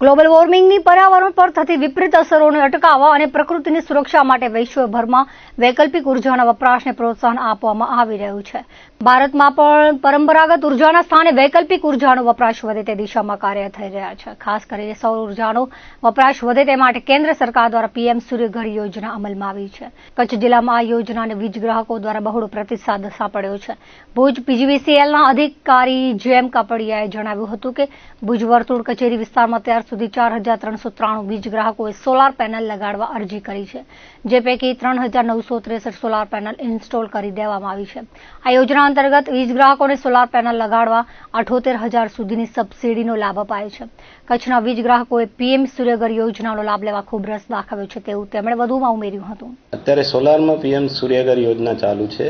Global વોર્મિંગની પર્યાવરણ પર થતી વિપરીત અસરોને અટકાવવા અને પ્રકૃતિની સુરક્ષા માટે વિશ્વભરમાં વૈકલ્પિક ઉર્જાના વપરાશને પ્રોત્સાહન આપવામાં આવી રહ્યું છે. ભારતમાં પણ પરંપરાગત ઉર્જાના સ્થાને વૈકલ્પિક ઉર્જાનો વપરાશ વધે તે દિશામાં કાર્ય થઈ રહ્યા છે. ખાસ કરીને સૌર ઉર્જાનો વપરાશ વધે તે માટે કેન્દ્ર સરકાર દ્વારા પીએમ સૂર્યઘર યોજના અમલમાં આવી છે. કચ્છ જિલ્લામાં આ યોજનાને વીજ ગ્રાહકો દ્વારા બહોળો પ્રતિસાદ સાંપડ્યો છે. ભુજ પીજીવીસીએલના અધિકારી જેમ કાપડિયાએ જણાવ્યું હતું કે ભુજ વર્તુળ કચેરી વિસ્તારમાં અત્યાર સુધી ચાર હજાર ત્રણસો ત્રાણું વીજ ગ્રાહકોએ સોલાર પેનલ લગાડવા અરજી કરી છે, જે પૈકી ત્રણ હજાર નવસો ત્રેસઠ સોલાર પેનલ ઇન્સ્ટોલ કરી દેવામાં આવી છે. આ યોજના અંતર્ગત વીજ ગ્રાહકોને સોલાર પેનલ લગાડવા અઠોતેર હજાર સુધીની સબસિડીનો લાભ અપાય છે. કચ્છના વીજ ગ્રાહકોએ પીએમ સૂર્યઘર યોજનાનો લાભ લેવા ખૂબ રસ દાખવ્યો છે તેવું તેમણે વધુમાં ઉમેર્યું હતું. અત્યારે સોલારમાં પીએમ સૂર્યઘર યોજના ચાલુ છે.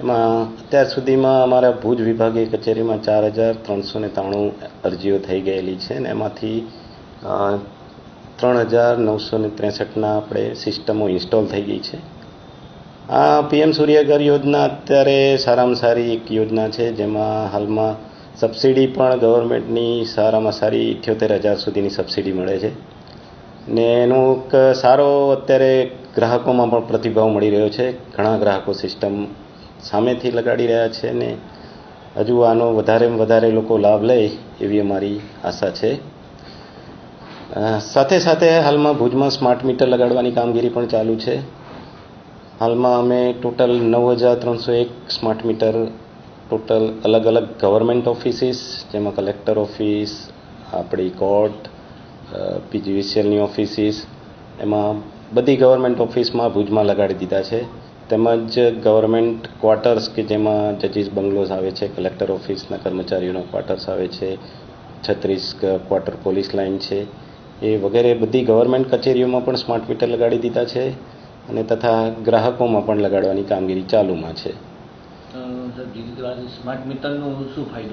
એમાં અત્યાર સુધીમાં અમારા ભુજ વિભાગીય કચેરીમાં ચાર હજાર ત્રણસો ને ત્રાણું અરજીઓ થઈ ગયેલી છે ને એમાંથી ત્રણ હજાર નવસો ને ત્રેસઠના આપણે સિસ્ટમો ઇન્સ્ટોલ થઈ ગઈ છે. આ પીએમ સૂર્યઘર યોજના અત્યારે સારામાં સારી એક યોજના છે, જેમાં હાલમાં સબસિડી પણ ગવર્મેન્ટની સારામાં સારી ઇઠ્યોતેર હજાર સુધીની સબસિડી મળે છે. ને એનો એક સારો અત્યારે ગ્રાહકોમાં પણ પ્રતિભાવ મળી રહ્યો છે. ઘણા ગ્રાહકો સિસ્ટમ સામેથી લગાડી રહ્યા છે ને હજુ આનો વધારેમાં વધારે લોકો લાભ લે એવી અમારી આશા છે. સાથે સાથે હાલમાં ભુજમાં સ્માર્ટ મીટર લગાડવાની કામગીરી પણ ચાલુ છે. હાલમાં અમે ટોટલ નવ હજાર ત્રણસો એક સ્માર્ટ મીટર ટોટલ અલગ અલગ ગવર્મેન્ટ ઓફિસીસ, જેમાં કલેક્ટર ઓફિસ, આપણી કોર્ટ પીજીવીસીએલની ઓફિસીસ, એમાં બધી ગવર્મેન્ટ ઓફિસમાં ભુજમાં લગાડી દીધા છે. તેમજ ગવર્મેન્ટ ક્વાર્ટર્સ કે જેમાં જજીસ બંગલોઝ આવે છે કલેક્ટર ઓફિસના કર્મચારીઓના ક્વાર્ટર્સ આવે છે, છત્રીસ ક્વાર્ટર પોલીસ લાઇન છે, એ વગેરે બધી ગવર્મેન્ટ કચેરીઓમાં પણ સ્માર્ટ મીટર લગાડી દીધા છે અને તથા ગ્રાહકોમાં પણ લગાડવાની કામગીરી ચાલુમાં છે. સ્માર્ટ મીટરનો શું ફાયદો